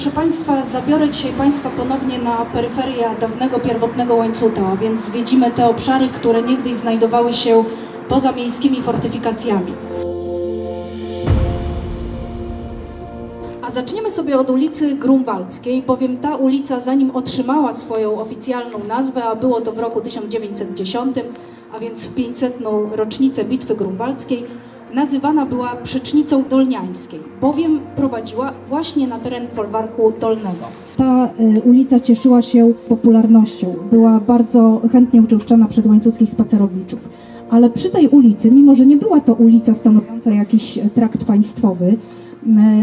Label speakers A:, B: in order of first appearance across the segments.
A: Proszę Państwa,
B: zabiorę dzisiaj Państwa ponownie na peryferia dawnego pierwotnego łańcuta, a więc zwiedzimy te obszary, które niegdyś znajdowały się poza miejskimi fortyfikacjami. A zaczniemy sobie od ulicy Grunwaldzkiej, bowiem ta ulica, zanim otrzymała swoją oficjalną nazwę, a było to w roku 1910, a więc w 500. rocznicę Bitwy Grunwaldzkiej, nazywana była Przecznicą Dolniańskiej, bowiem prowadziła właśnie na teren folwarku dolnego. Ta y, ulica cieszyła się popularnością, była bardzo chętnie uczęszczana przez łańcuckich spacerowiczów. Ale przy tej ulicy, mimo że nie była to ulica stanowiąca jakiś e, trakt państwowy,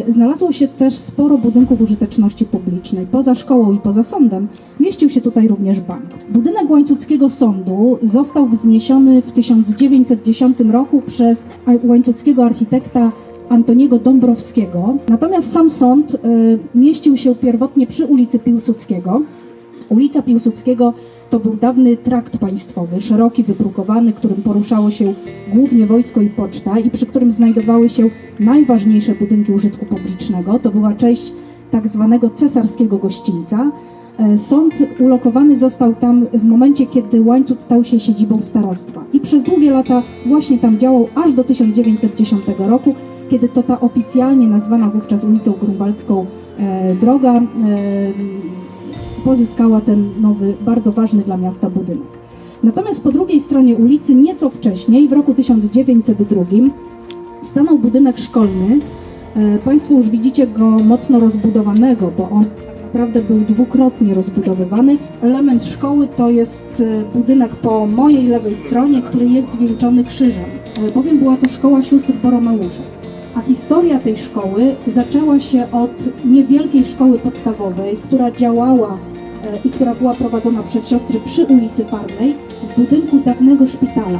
B: znalazło się też sporo budynków użyteczności publicznej. Poza szkołą i poza sądem mieścił się tutaj również bank. Budynek łańcuckiego sądu został wzniesiony w 1910 roku przez łańcuckiego architekta Antoniego Dąbrowskiego. Natomiast sam sąd e, mieścił się pierwotnie przy ulicy Piłsudskiego. Ulica Piłsudskiego to był dawny trakt państwowy, szeroki, wybrukowany, którym poruszało się głównie wojsko i poczta i przy którym znajdowały się najważniejsze budynki użytku publicznego. To była część tak zwanego cesarskiego gościńca. E, Sąd ulokowany został tam w momencie, kiedy Łańcut stał się siedzibą starostwa i przez długie lata właśnie tam działał aż do 1910 roku, kiedy to ta oficjalnie nazwana wówczas ulicą Grunwaldzką e, droga e, pozyskała ten nowy, bardzo ważny dla miasta budynek. Natomiast po drugiej stronie ulicy, nieco wcześniej, w roku 1902, stanął budynek szkolny. E, Państwo już widzicie go mocno rozbudowanego, bo on tak naprawdę był dwukrotnie rozbudowywany. Element szkoły to jest e, budynek po mojej lewej stronie, który jest zwieńczony krzyżem, e, bowiem była to szkoła sióstr Boromeuszy. A historia tej szkoły zaczęła się od niewielkiej szkoły podstawowej, która działała e, i która była prowadzona przez siostry przy ulicy Farnej w budynku dawnego szpitala.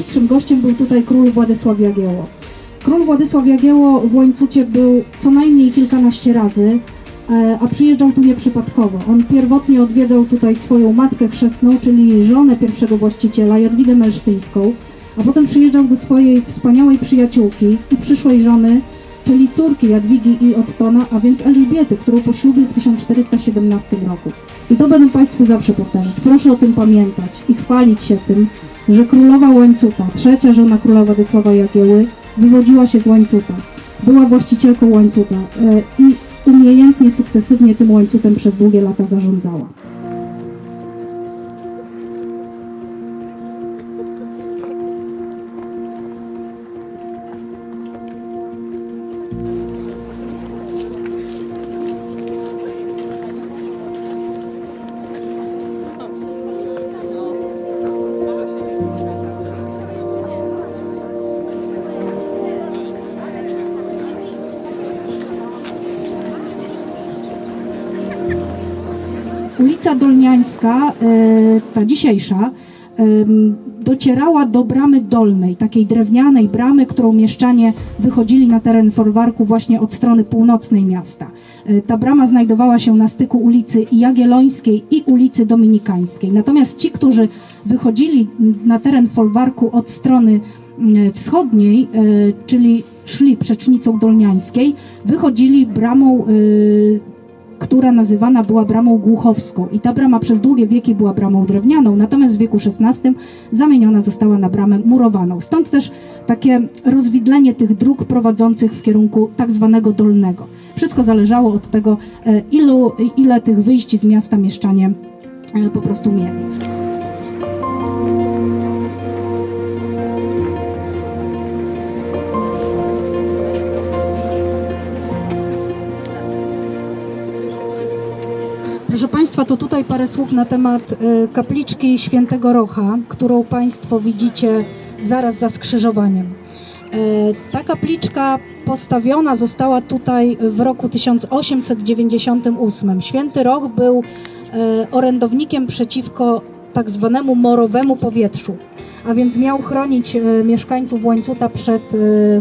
B: Najczęstszym gościem był tutaj król Władysław Jagiełło. Król Władysław Jagiełło w Łańcucie był co najmniej kilkanaście razy, e, a przyjeżdżał tu nieprzypadkowo. On pierwotnie odwiedzał tutaj swoją matkę chrzestną, czyli żonę pierwszego właściciela, Jadwigę Melsztyńską, a potem przyjeżdżał do swojej wspaniałej przyjaciółki i przyszłej żony, czyli córki Jadwigi i Ottona, a więc Elżbiety, którą poślubił w 1417 roku. I to będę Państwu zawsze powtarzać. Proszę o tym pamiętać i chwalić się tym, że królowa Łańcuta, trzecia żona króla Władysława Jagieły, wywodziła się z Łańcuta. Była właścicielką Łańcuta e, i umiejętnie, sukcesywnie tym łańcutem przez długie lata zarządzała. Ulica Dolniańska, e, ta dzisiejsza, em, docierała do bramy dolnej, takiej drewnianej bramy, którą mieszczanie wychodzili na teren folwarku właśnie od strony północnej miasta. E, Ta brama znajdowała się na styku ulicy Jagiellońskiej i ulicy Dominikańskiej. Natomiast ci, którzy wychodzili na teren folwarku od strony wschodniej, e, czyli szli przecznicą dolniańskiej, wychodzili bramą która nazywana była bramą głuchowską. I ta brama przez długie wieki była bramą drewnianą, natomiast w wieku XVI zamieniona została na bramę murowaną. Stąd też takie rozwidlenie tych dróg prowadzących w kierunku tak zwanego dolnego. Wszystko zależało od tego, e, ilu, ile tych wyjść z miasta mieszczanie e, po prostu mieli. Proszę Państwa, to tutaj parę słów na temat e, kapliczki świętego Rocha, którą Państwo widzicie zaraz za skrzyżowaniem. Ta kapliczka postawiona została tutaj w roku 1898. Święty Roch był e, orędownikiem przeciwko tak zwanemu morowemu powietrzu, a więc miał chronić mieszkańców Łańcuta przed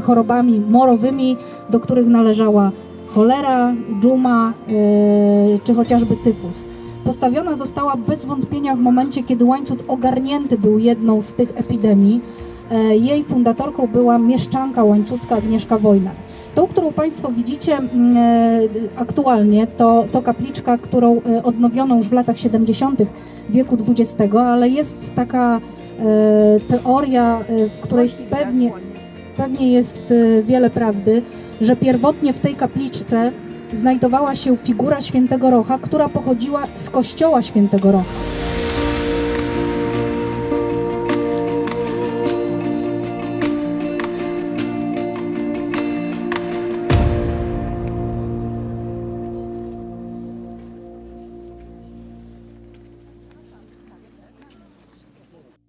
B: chorobami morowymi, do których należała cholera, dżuma e, czy chociażby tyfus. Postawiona została bez wątpienia w momencie, kiedy Łańcut ogarnięty był jedną z tych epidemii. E, Jej fundatorką była mieszczanka łańcucka Agnieszka Wojnar. Tą, którą Państwo widzicie e, aktualnie, to, to kapliczka, którą odnowiono już w latach 70. wieku XX, ale jest taka teoria, w której pewnie, pewnie jest e, wiele prawdy, że pierwotnie w tej kapliczce znajdowała się figura świętego Rocha, która pochodziła z kościoła świętego Rocha.